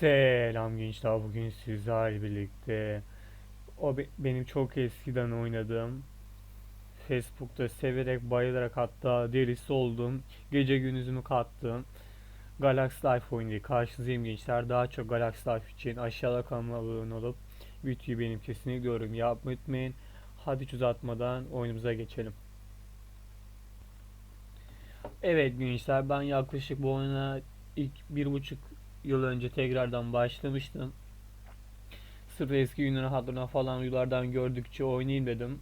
Selam gençler bugün sizlerle birlikte o be- benim çok eskiden oynadığım Facebook'ta severek bayılarak hatta delisi oldum gece gündüzümü kattım Galaxy Life oyunu karşınızdayım gençler. Daha çok Galaxy Life için aşağıda kanalıma abone olup videoyu benim kesinlikle yorum yapmayı unutmayın hadi hiç uzatmadan oyunumuza geçelim. Evet gençler ben yaklaşık bu oyuna ilk bir buçuk yıl önce tekrardan başlamıştım. Sırf eski günleri hatırına falan videolardan gördükçe oynayayım dedim.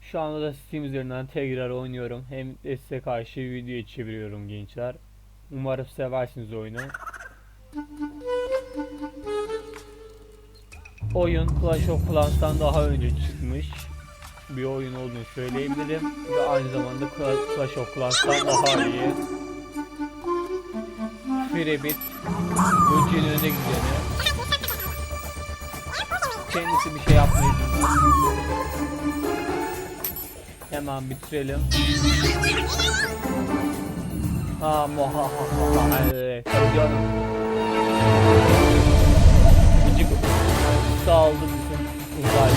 Şu anda da Steam üzerinden tekrar oynuyorum. Hem size karşı video çeviriyorum gençler. Umarım seversiniz oyunu. Oyun Clash of Clans'tan daha önce çıkmış bir oyun olduğunu söyleyebilirim ve aynı zamanda Cla- Clash of Clans'tan daha iyi. Firebit böceğin önüne gideni kendisi bir şey yapmayı bilmez. Hemen bitirelim. Ha muha ha ha ha evet canım. Gıcık saldı bizim uzaylı.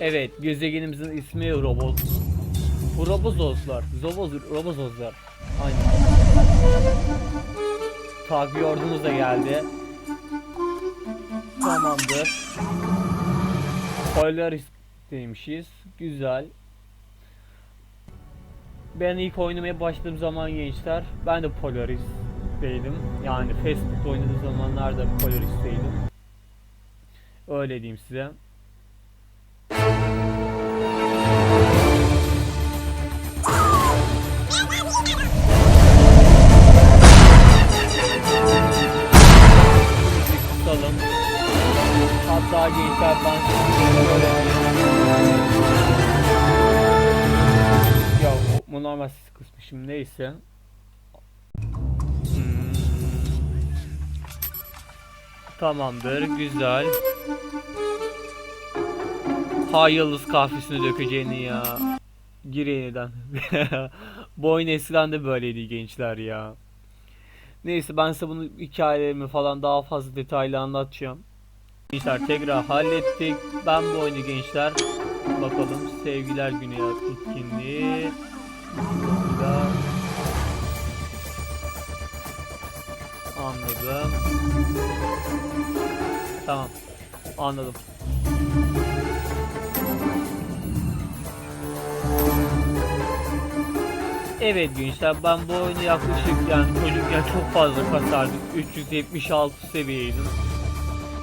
Evet gezegenimizin ismi Robot. Robozozlar. Zoboz, Robozozlar. Aynen. Takviye ordumuz da geldi. Tamamdır. Polaris demişiz. Güzel. Ben ilk oynamaya başladığım zaman gençler ben de Polaris'teydim. Yani Facebook'ta oynadığım zamanlarda Polaris'teydim. Öyle diyeyim size. Kısmışım neyse. Tamamdır güzel. Ha yıldız kahvesini dökeceğini ya. Gir yeniden. Bu oyun eskiden de böyleydi gençler ya. Neyse ben size bunu hikayelerimi falan daha fazla detaylı anlatacağım. Gençler tekrar hallettik. Ben bu oyunu gençler bakalım sevgiler günü etkinliği. Burada. Anladım. Tamam. Anladım. Evet gençler ben bu oyunu yaklaşık yani çocukken çok fazla kasardım. 376 seviyeydim.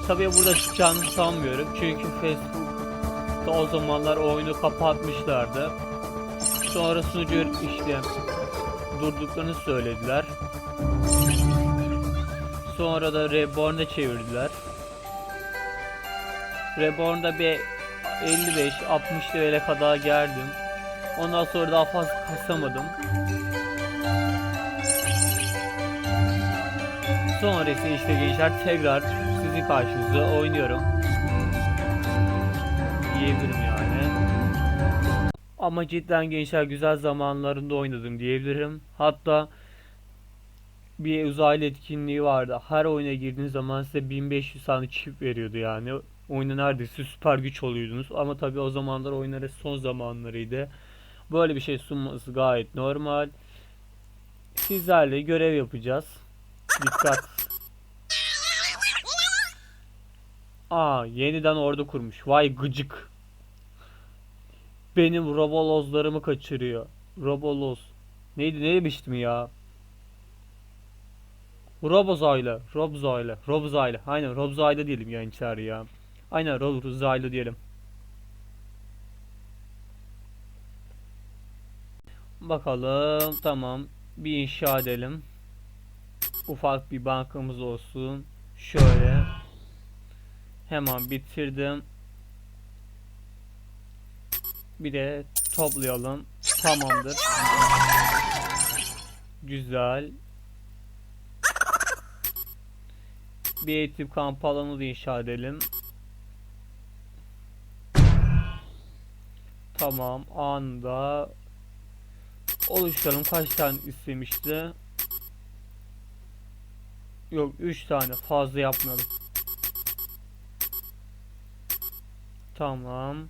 Tabii burada çıkacağını sanmıyorum. Çünkü Facebook'ta o zamanlar oyunu kapatmışlardı. Sonra sunucu işte durduklarını söylediler. Sonra da Reborn'a çevirdiler. Reborn'da bir 55-60 levele kadar geldim. Ondan sonra daha fazla kasamadım. Sonrası işte gençler tekrar sizin karşınızda oynuyorum. Diyebilirim. Ama cidden gençler güzel zamanlarında oynadım diyebilirim. Hatta bir uzaylı etkinliği vardı. Her oyuna girdiğiniz zaman size 1500 tane çip veriyordu yani. Oyuna neredeyse süper güç oluyordunuz. Ama tabii o zamanlar oyunların son zamanlarıydı. Böyle bir şey sunması gayet normal. Sizlerle görev yapacağız. Dikkat. Aa yeniden ordu kurmuş. Vay gıcık. Benim robolozlarımı kaçırıyor. Roboloz. Neydi ne demiştim ya? Robozaylı. Robzaylı. Robzaylı. Aynen Robzaylı diyelim gençler ya. Aynen Robzaylı diyelim. Bakalım. Tamam. Bir inşa edelim. Ufak bir bankamız olsun. Şöyle. Hemen bitirdim. Bir de toplayalım. Tamamdır. Güzel. Bir eğitim kamp alanı inşa edelim. Tamam anda oluşturalım kaç tane istemişti Yok 3 tane fazla yapmayalım. Tamam.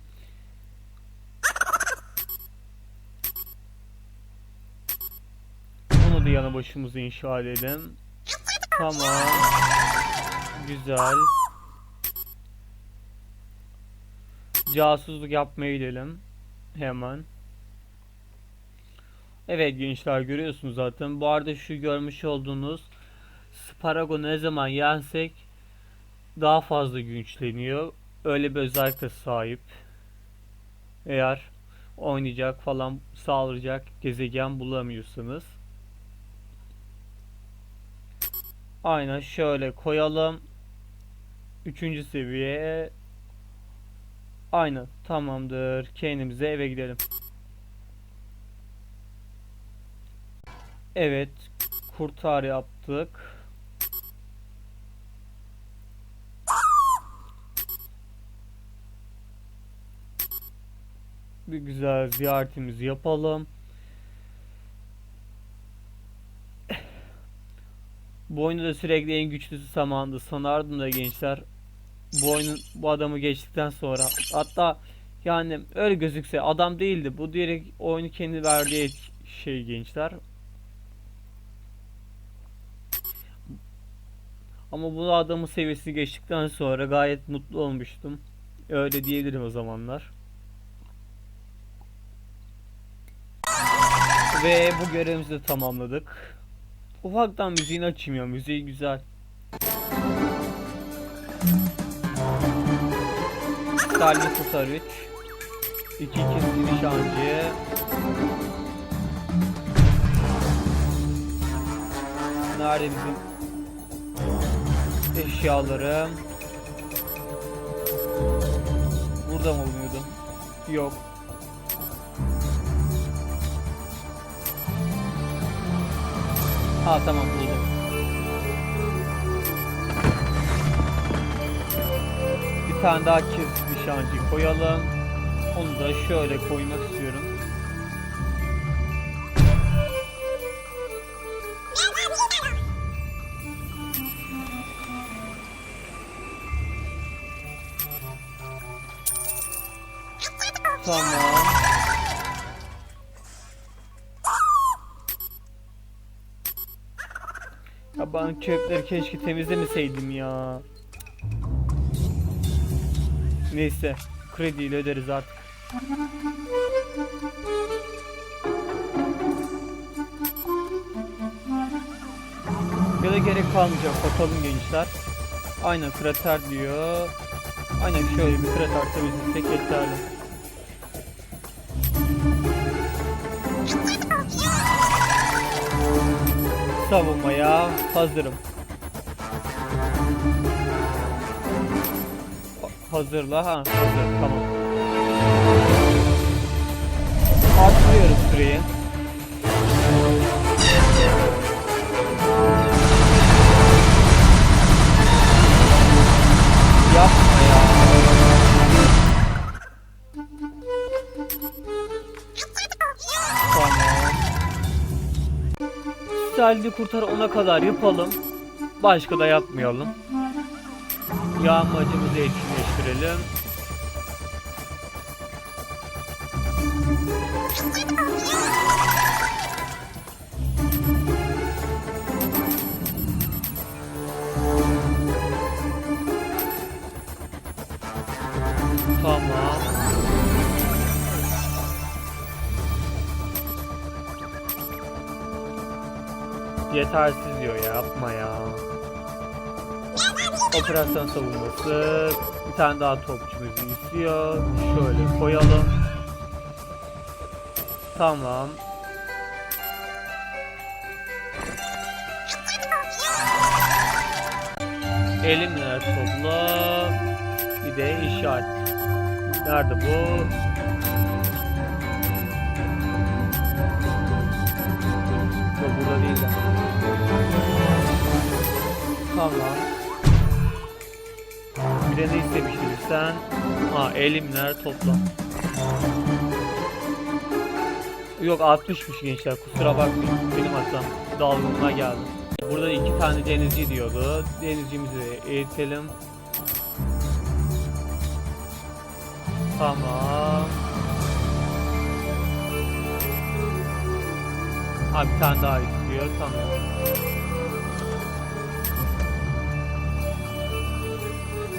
Yana başımıza inşa edelim. Tamam. Güzel. Casusluk yapmaya gidelim. Hemen. Evet gençler görüyorsunuz zaten. Bu arada şu görmüş olduğunuz Sparago ne zaman yensek daha fazla güçleniyor. Öyle bir özellikle sahip. Eğer oynayacak falan sağlayacak gezegen bulamıyorsanız. Aynen şöyle koyalım. Üçüncü seviye. Aynen tamamdır. Kendimize eve gidelim. Evet. Kurtar yaptık. Bir güzel ziyaretimizi yapalım. Bu oyunda da sürekli en güçlüsü Saman'dı. Sanardım da gençler. Bu oyunun bu adamı geçtikten sonra hatta yani öyle gözükse adam değildi. Bu direkt oyunu kendi verdiği şey gençler. Ama bu adamın seviyesi geçtikten sonra gayet mutlu olmuştum. Öyle diyebilirim o zamanlar. Ve bu görevimizi de tamamladık. Ufaktan müziğini açayım ya. Müziği güzel. Tutar 3 2 2 nişancı Nerede bizim eşyalarım? Burada mı oluyordu? Yok. Ha tamam buldum. Bir tane daha kiz nişancı koyalım. Onu da şöyle koymak istiyorum. Tamam. Ben çöpleri keşke temizlemeseydim ya. Neyse, krediyle öderiz artık. Ya da gerek kalmayacak bakalım gençler. Aynen krater diyor. Aynen şöyle bir krater temizlesek yeterli. Savunmaya hazırım. Hazırla ha hazır tamam. Artırıyoruz süreyi. Seldi kurtar ona kadar yapalım. Başka da yapmayalım. Yağmacımızı etkinleştirelim. Yetersiz diyor ya yapma ya. Operasyon savunması. Bir tane daha topçumuz istiyor. Şöyle koyalım. Tamam. Elimle topla. Bir de işaret. Nerede bu? Tamam. Bir de ne istemiştin sen? Ha elimler topla. Yok 60'mış gençler kusura bakmayın benim hatam dalgınlığa geldi. burada iki tane denizci diyordu. Denizcimizi eğitelim. Tamam. Ha bir tane daha istiyor. Tamam.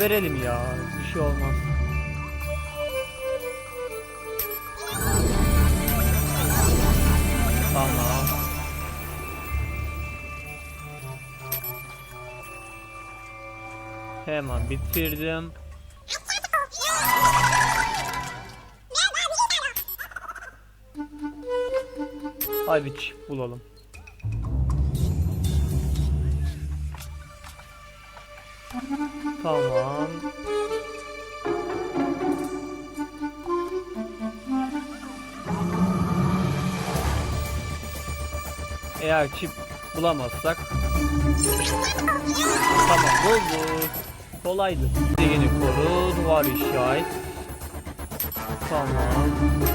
Verelim ya. Bir şey olmaz. Tamam. Hemen bitirdim. Hadi bulalım. Tamam. Eğer çip bulamazsak Tamam bulduk. Kolaydı. Yeni koru, duvar işaret. Tamam.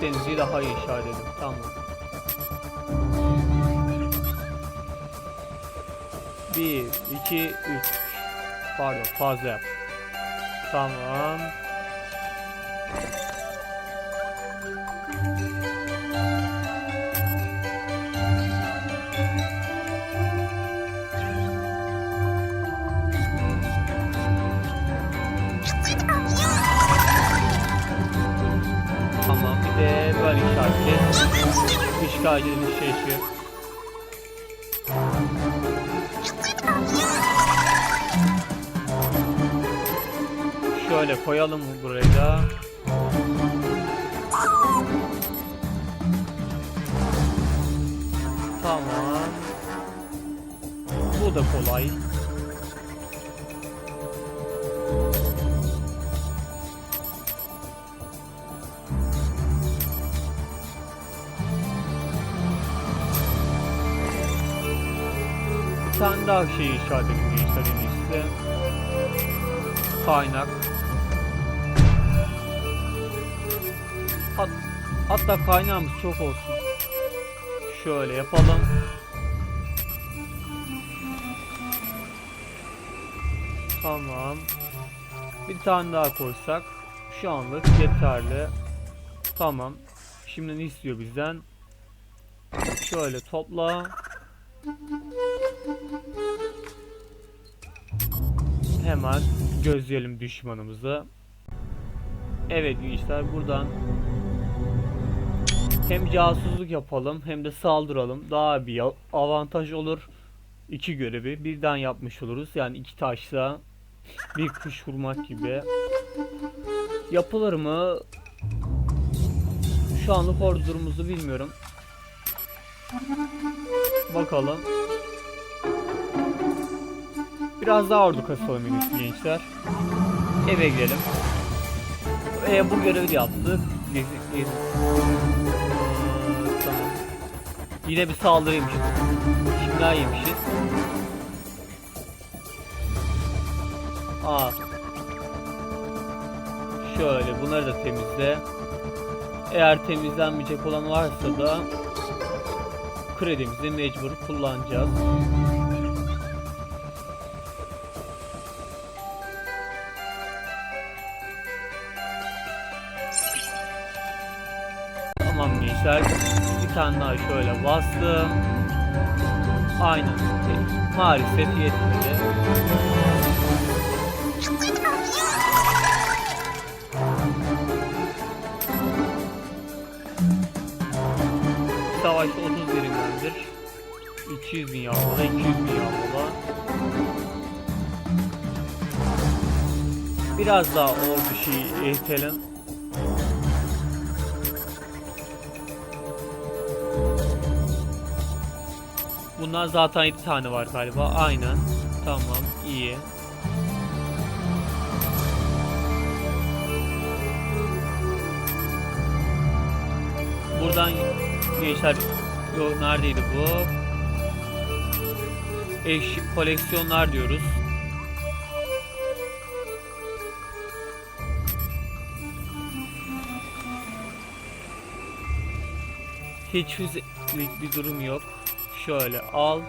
3 denizi daha inşa edelim. Tamam. Bir, iki, üç. Pardon fazla yap. Tamam İşgalcinin şeysi. Şöyle koyalım burayı da. Tamam. Bu da kolay. Bir tane daha şey inşa edelim gençler en. Kaynak. Hat, hatta kaynağımız çok olsun. Şöyle yapalım. Tamam. Bir tane daha koysak şu anlık yeterli. Tamam. Şimdi ne istiyor bizden? Şöyle topla. Hemen gözleyelim düşmanımızı. Evet gençler buradan hem casusluk yapalım hem de saldıralım. Daha bir avantaj olur. İki görevi birden yapmış oluruz. Yani iki taşla bir kuş vurmak gibi. Yapılır mı? Şu anlık ordu durumumuzu bilmiyorum. Bakalım. Biraz daha ordu kasalım en gençler. Eve gidelim. E, bu görevi de yaptık. Gezi, gezi. Ee, tamam. Yine bir saldırıymışız. Kimler yemişiz? Aa. Şöyle bunları da temizle. Eğer temizlenmeyecek olan varsa da kredimizi mecbur kullanacağız. Gençler. Bir tane daha şöyle bastım. Aynen. Maalesef yetmedi. Savaşta 30 birimdendir. 200 bin yavruda, 200 bin yavruda. Biraz daha ordu şeyi eğitelim. Bundan zaten 7 tane var galiba. Aynen. Tamam. iyi. Buradan gençler yok neredeydi bu? Eşlik koleksiyonlar diyoruz. Hiç füzelik bir durum yok. Şöyle al.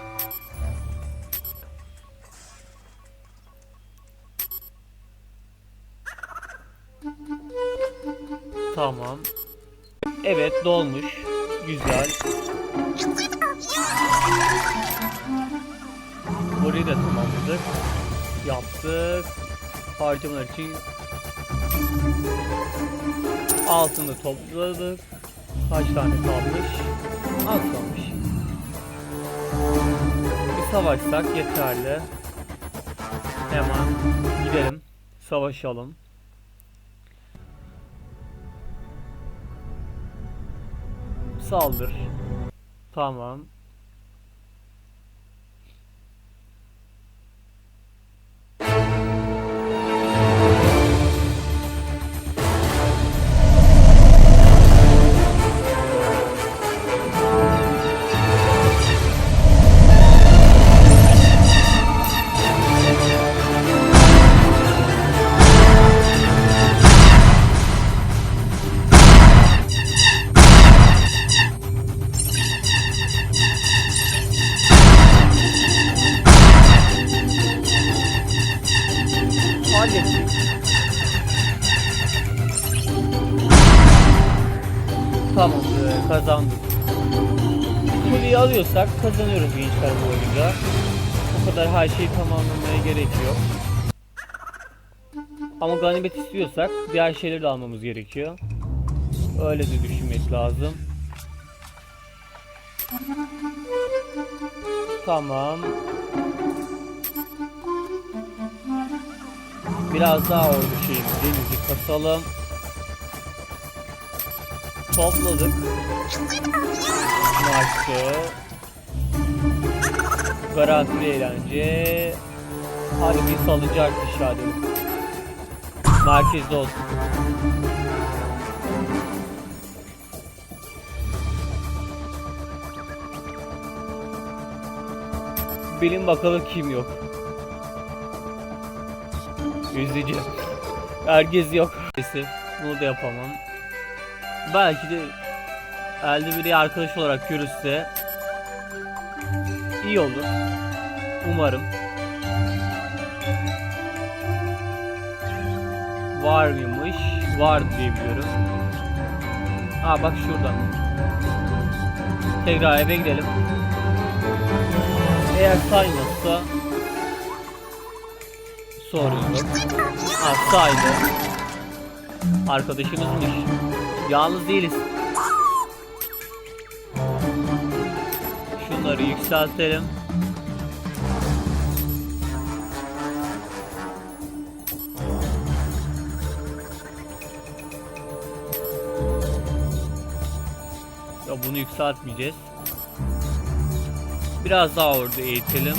Tamam. Evet dolmuş. Güzel. Burayı da tamamladık. Yaptık. Harcamalar için altını topladık. Kaç tane kalmış? Az kalmış. Savaşsak yeterli. Hemen gidelim. Savaşalım. Saldır. Tamam. Tamamlamaya gerek yok. Ama ganimet istiyorsak diğer şeyleri de almamız gerekiyor. Öyle de düşünmek lazım. Tamam. Biraz daha ordu şeyimiz denizi kasalım. Topladık. Maçı. Garantili eğlence. Bir salıncak inşa edelim. Merkezde olsun. Bilin bakalım kim yok. Üzücü. Herkes yok. Neyse bunu da yapamam. Belki de elde biri arkadaş olarak görürse iyi olur. Umarım. Var mıymış? Var diye biliyorum. Aa bak şuradan. Tekrar eve gidelim. Eğer saymazsa sorun yok. Ha saydı. Arkadaşımızmış. Yalnız değiliz. Şunları yükseltelim. Yükseltmeyeceğiz. Biraz daha orada eğitelim.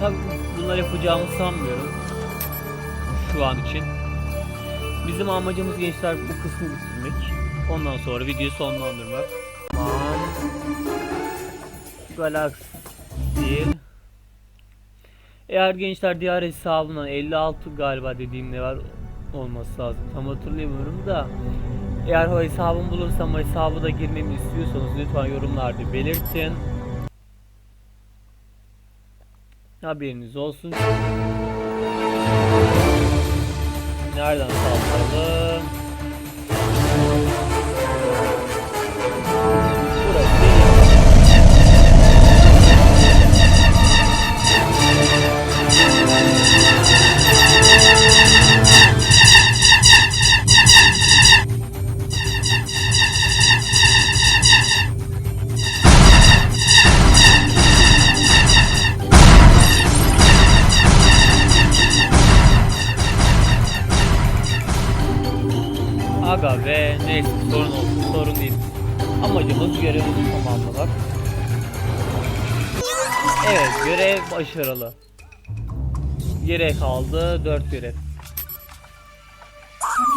Tabii bunlar yapacağımı sanmıyorum. Şu an için. Bizim amacımız gençler bu kısmı bitirmek. Ondan sonra videoyu sonlandırmak. Galaxy. Eğer gençler diğer hesabından 56 galiba dediğim ne var olması lazım. Tam hatırlayamıyorum da. Eğer o hesabımı bulursam o hesabı da girmemi istiyorsanız lütfen yorumlarda belirtin. Haberiniz olsun. Nereden saldıralım? Ve neyse sorun olsun sorun değil. Amacımız görevimizi tamamlamak. Evet görev başarılı. Yere kaldı 4 görev.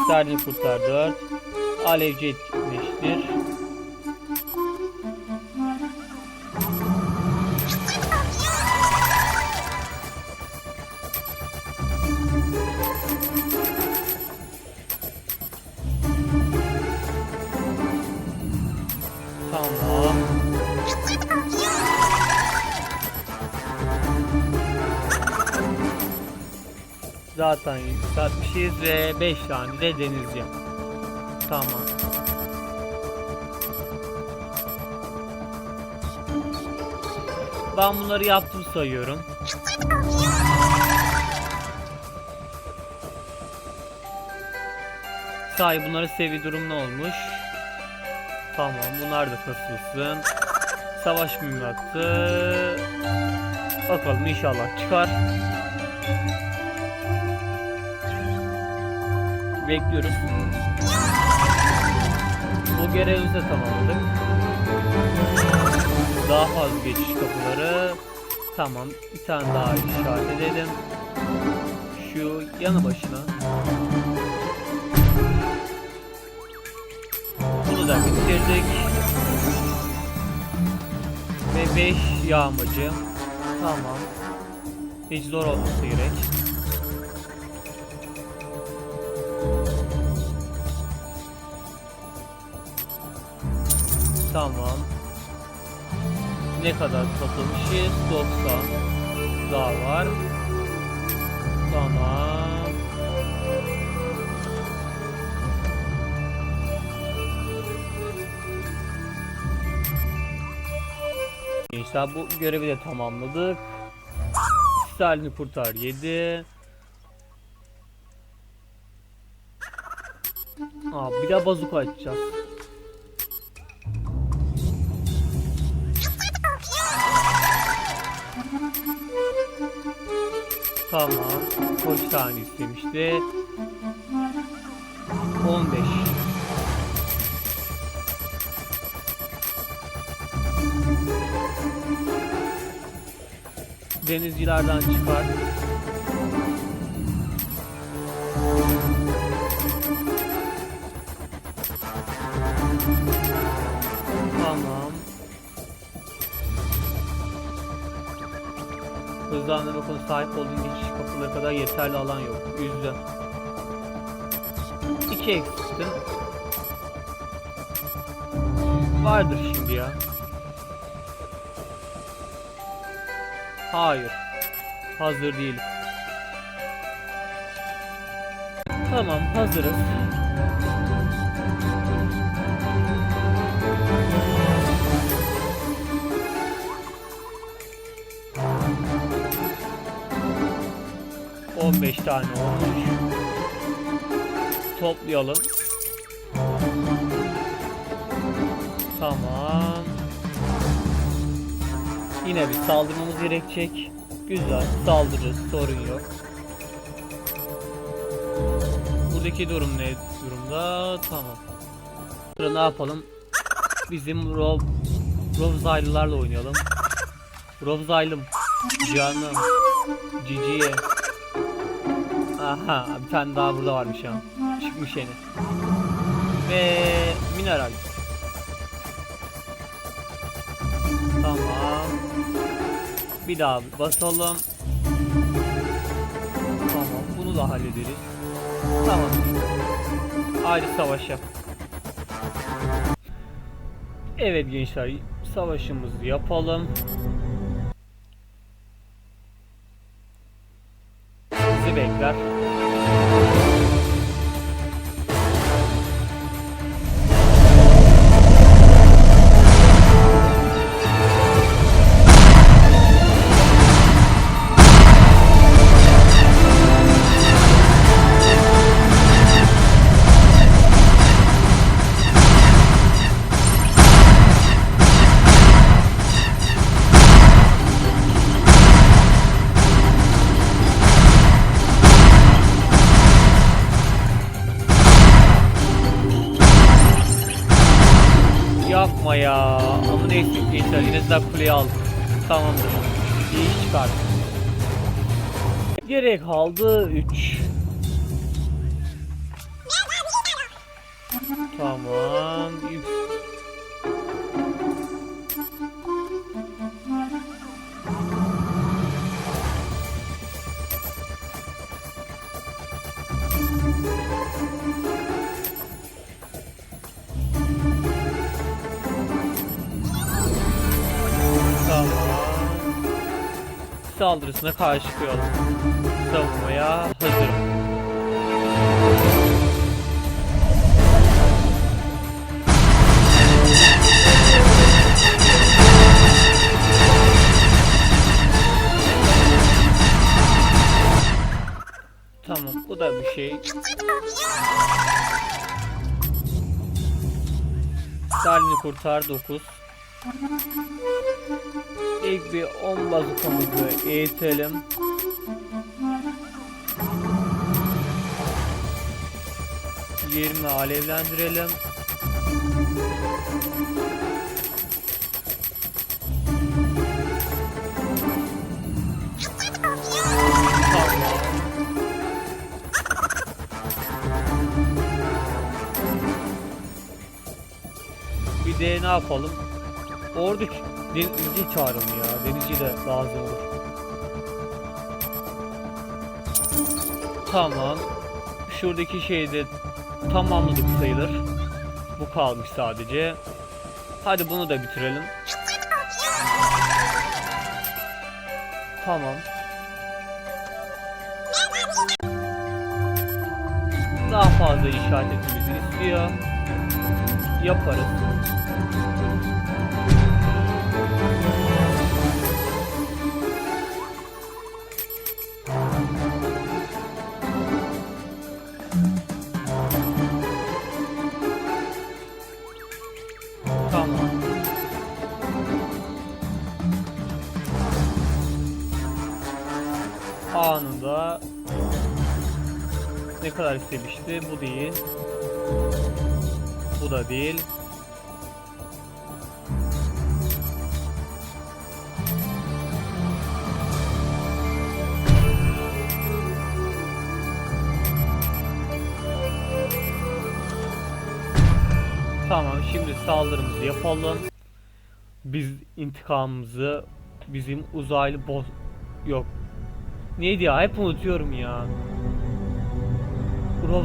Sterling kurtar 4. Alevci etkinleştir. Zaten yükseltmişiz ve 5 tane de denizci. Tamam. Ben bunları yaptım sayıyorum. Say bunların seviye durum ne olmuş? Tamam bunlar da kasılsın. Savaş mühimmatı. Bakalım inşallah çıkar. Bekliyoruz. Bu görevimizi de tamamladık. Daha fazla geçiş kapıları. Tamam. Bir tane daha işaret edelim. Şu yanı başına. Bunu da bitirdik. Ve 5 yağmacı. Tamam. Hiç zor olması gerek. Tamam. Ne kadar toplamışız? 90. Daha var. Tamam. Gençler bu görevi de tamamladık. Stalin'i kurtar 7. Aa, bir daha bazuka açacağız. Tamam. Kaç tane istemişti? 15. Denizcilerden çıkar. Hızlandırma konu sahip olduğun geçiş kapılara kadar yeterli alan yok. Yüzde. İki eksiktin. Vardır şimdi ya. Hayır. Hazır değil. Tamam hazırız. On beş tane olmuş. Toplayalım. Tamam. Yine bir saldırmamız gerekecek. Güzel. Saldırırız. Sorun yok. Buradaki durum ne durumda? Tamam. Sıra ne yapalım? Bizim Rob Robzaylılarla oynayalım. Robzaylım. Canım. Ciciye. Aha bir tane daha burada varmış ya. Çıkmış yeni. Ve mineral. Tamam. Bir daha basalım. Tamam bunu da hallederiz. Tamam. Haydi savaşa. Evet gençler savaşımızı yapalım. Kuleyi aldık. Tamamdır. İyi iş. Gerek kaldı 3. Tamam. Yük- saldırısına karşı koyalım. Savunmaya hazırım. Tamam bu da bir şey. Stalin'i kurtar 9. İlk bir 10 bazukamızı eğitelim. Yirmi alevlendirelim. Bir de ne yapalım? Ordu denizci çağıralım ya. Denizci de lazım olur. Tamam. Şuradaki şeyi de tamamladık sayılır. Bu kalmış sadece. Hadi bunu da bitirelim. Tamam. Daha fazla inşaat etmemizi istiyor. Yaparız. Anında ne kadar istemişti? Bu değil. Bu da değil. Tamam şimdi saldırımızı yapalım. Biz intikamımızı bizim uzaylı boss yok. Neydi ya hep unutuyorum ya.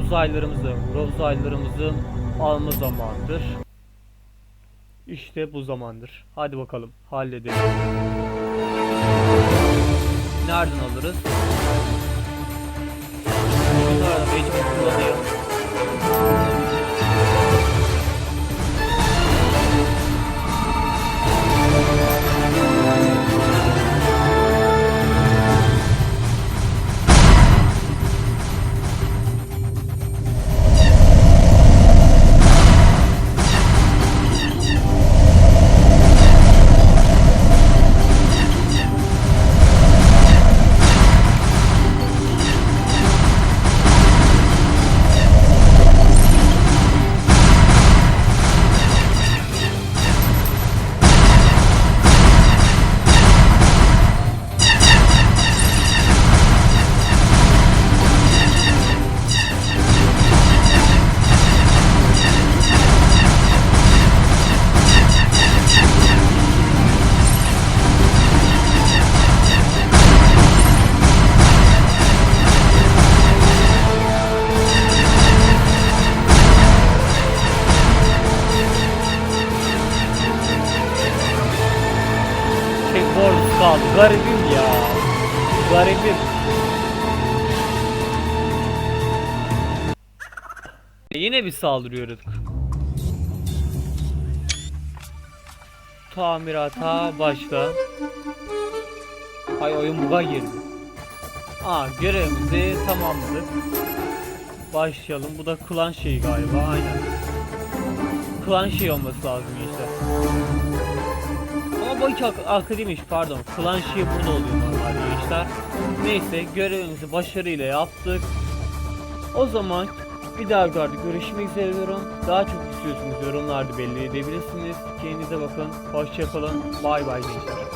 Uzaylılarımızı, uzaylılarımızın alma zamandır. İşte bu zamandır. Hadi bakalım halledelim. Nereden alırız? Şunları da mecbur kullanayım. Garibim ya. Garibim. Yine bir saldırıyoruz. Tamirata başla. Ay oyun buga girdi. Aa görevimizi tamamladık. Başlayalım. Bu da klan şeyi galiba. Aynen. Klan şey olması lazım gençler. İki ak- akademiymiş pardon. Klan şeyi burada oluyor normalde. Neyse görevimizi başarıyla yaptık. O zaman bir daha videoda görüşmek üzere diyorum. Daha çok istiyorsunuz yorumlarda belli edebilirsiniz. Kendinize bakın. Hoşçakalın. Bay bay gençler.